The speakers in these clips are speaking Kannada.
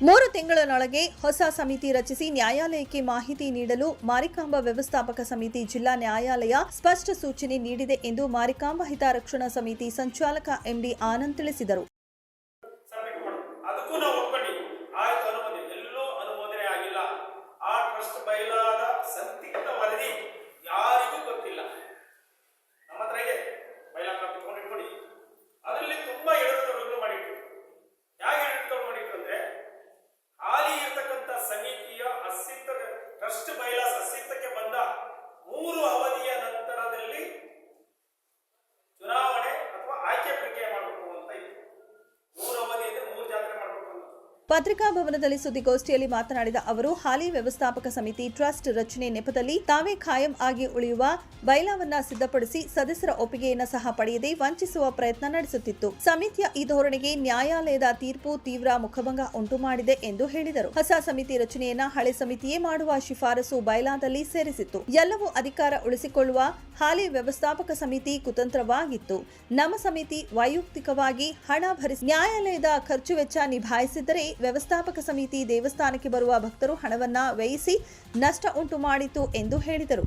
ಮೂರು ತಿಂಗಳೊಳಗೆ ಹೊಸ ಸಮಿತಿ ರಚಿಸಿ ನ್ಯಾಯಾಲಯಕ್ಕೆ ಮಾಹಿತಿ ನೀಡಲು ಮಾರಿಕಾಂಬ ವ್ಯವಸ್ಥಾಪಕ ಸಮಿತಿ ಜಿಲ್ಲಾ ನ್ಯಾಯಾಲಯ ಸ್ಪಷ್ಟ ಸೂಚನೆ ನೀಡಿದೆ ಎಂದು ಮಾರಿಕಾಂಬಾ ಹಿತರಕ್ಷಣಾ ಸಮಿತಿ ಸಂಚಾಲಕ ಎಂಡಿ ಆನಂದ್ ತಿಳಿಸಿದರು. ಟ್ರಸ್ಟ್ ಬೈಲಾಸ್ ಅಸ್ತಿತ್ವಕ್ಕೆ ಬಂದ ಮೂರು ಅವಧಿಯ ನಂತರದಲ್ಲಿ ಚುನಾವಣೆ ಅಥವಾ ಆಯ್ಕೆ ಪ್ರಕ್ರಿಯೆ ಪತ್ರಿಕಾ ಭವನದಲ್ಲಿ ಸುದ್ದಿಗೋಷ್ಠಿಯಲ್ಲಿ ಮಾತನಾಡಿದ ಅವರು, ಹಾಲಿ ವ್ಯವಸ್ಥಾಪಕ ಸಮಿತಿ ಟ್ರಸ್ಟ್ ರಚನೆ ನೆಪದಲ್ಲಿ ತಾವೇ ಖಾಯಂ ಆಗಿ ಉಳಿಯುವ ಬೈಲಾವನ್ನ ಸಿದ್ಧಪಡಿಸಿ ಸದಸ್ಯರ ಒಪ್ಪಿಗೆಯನ್ನ ಸಹ ಪಡೆಯದೆ ವಂಚಿಸುವ ಪ್ರಯತ್ನ ನಡೆಸುತ್ತಿತ್ತು. ಸಮಿತಿಯ ಈ ಧೋರಣೆಗೆ ನ್ಯಾಯಾಲಯದ ತೀರ್ಪು ತೀವ್ರ ಮುಖಭಂಗ ಉಂಟು ಮಾಡಿದೆ ಎಂದು ಹೇಳಿದರು. ಹೊಸ ಸಮಿತಿ ರಚನೆಯನ್ನ ಹಳೆ ಸಮಿತಿಯೇ ಮಾಡುವ ಶಿಫಾರಸು ಬೈಲಾದಲ್ಲಿ ಸೇರಿಸಿತ್ತು. ಎಲ್ಲವೂ ಅಧಿಕಾರ ಉಳಿಸಿಕೊಳ್ಳುವ ಹಾಲಿ ವ್ಯವಸ್ಥಾಪಕ ಸಮಿತಿ ಕುತಂತ್ರವಾಗಿತ್ತು. ನಮ್ಮ ಸಮಿತಿ ವೈಯಕ್ತಿಕವಾಗಿ ಹಣ ಭರಿಸಿ ನ್ಯಾಯಾಲಯದ ಖರ್ಚು ವೆಚ್ಚ ನಿಭಾಯಿಸಿದ್ದರೆ ವ್ಯವಸ್ಥಾಪಕ ಸಮಿತಿ ದೇವಸ್ಥಾನಕ್ಕೆ ಬರುವ ಭಕ್ತರು ಹಣವನ್ನು ವ್ಯಯಿಸಿ ನಷ್ಟ ಉಂಟು ಮಾಡಿತು ಎಂದು ಹೇಳಿದರು.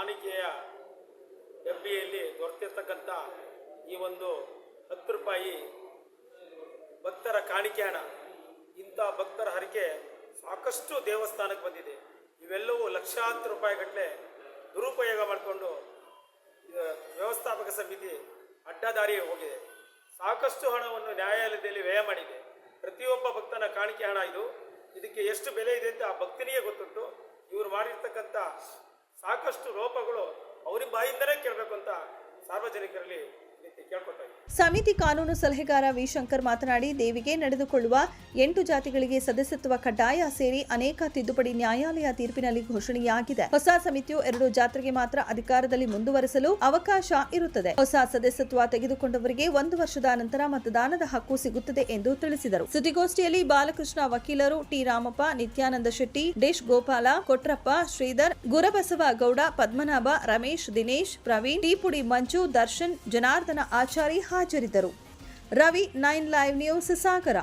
ಕಾಣಿಕೆಯ ಡಬ್ಬಿಯಲ್ಲಿ ದೊರೆತಿರ್ತಕ್ಕಂಥ ಈ ಒಂದು ಹತ್ತು ರೂಪಾಯಿ ಭಕ್ತರ ಕಾಣಿಕೆ ಹಣ, ಇಂಥ ಭಕ್ತರ ಹರಿಕೆ ಸಾಕಷ್ಟು ದೇವಸ್ಥಾನಕ್ಕೆ ಬಂದಿದೆ. ಇವೆಲ್ಲವೂ ಲಕ್ಷಾಂತರ ರೂಪಾಯಿಗಟ್ಟಲೆ ದುರುಪಯೋಗ ಮಾಡಿಕೊಂಡು ವ್ಯವಸ್ಥಾಪಕ ಸಮಿತಿ ಅಡ್ಡದಾರಿ ಹೋಗಿದೆ. ಸಾಕಷ್ಟು ಹಣವನ್ನು ನ್ಯಾಯಾಲಯದಲ್ಲಿ ವ್ಯಯ ಮಾಡಿದೆ. ಪ್ರತಿಯೊಬ್ಬ ಭಕ್ತನ ಕಾಣಿಕೆ ಹಣ ಇದು. ಇದಕ್ಕೆ ಎಷ್ಟು ಬೆಲೆ ಇದೆ ಅಂತ ಆ ಭಕ್ತನಿಗೆ ಗೊತ್ತುಂಟು. ಇವರು ಮಾಡಿರ್ತಕ್ಕಂಥ ಸಾಕಷ್ಟು ರೋಪಗಳು ಅವ್ರಿಗೆ ಬಾಯಿಂದಲೇ ಕೇಳಬೇಕು ಅಂತ ಸಾರ್ವಜನಿಕರಲ್ಲಿ ಸಮಿತಿ ಕಾನೂನು ಸಲಹೆಗಾರ ವಿ ಶಂಕರ್ ಮಾತನಾಡಿ, ದೇವಿಗೆ ನಡೆದುಕೊಳ್ಳುವ ಎಂಟು ಜಾತಿಗಳಿಗೆ ಸದಸ್ಯತ್ವ ಕಡ್ಡಾಯ ಸೇರಿ ಅನೇಕ ತಿದ್ದುಪಡಿ ನ್ಯಾಯಾಲಯ ತೀರ್ಪಿನಲ್ಲಿ ಘೋಷಣೆಯಾಗಿದೆ. ಹೊಸ ಸಮಿತಿಯು ಎರಡು ಜಾತ್ರೆಗೆ ಮಾತ್ರ ಅಧಿಕಾರದಲ್ಲಿ ಮುಂದುವರೆಸಲು ಅವಕಾಶ ಇರುತ್ತದೆ. ಹೊಸ ಸದಸ್ಯತ್ವ ತೆಗೆದುಕೊಂಡವರಿಗೆ ಒಂದು ವರ್ಷದ ನಂತರ ಮತದಾನದ ಹಕ್ಕು ಸಿಗುತ್ತದೆ ಎಂದು ತಿಳಿಸಿದರು. ಸುದ್ದಿಗೋಷ್ಠಿಯಲ್ಲಿ ಬಾಲಕೃಷ್ಣ ವಕೀಲರು ಟಿ ರಾಮಪ್ಪ, ನಿತ್ಯಾನಂದ ಶೆಟ್ಟಿ, ಡಿಶ್ ಗೋಪಾಲ, ಕೊಟ್ರಪ್ಪ, ಶ್ರೀಧರ್, ಗುರಬಸವ ಗೌಡ, ಪದ್ಮನಾಭ, ರಮೇಶ್, ದಿನೇಶ್, ಪ್ರವೀಣ್ ಟಿಪುಡಿ ಮಂಜು, ದರ್ಶನ್, ಜನಾರ್ದನ ಆಚಾರಿ ಹಾಜರಿದ್ದರು. Ravi nine live news Sagara.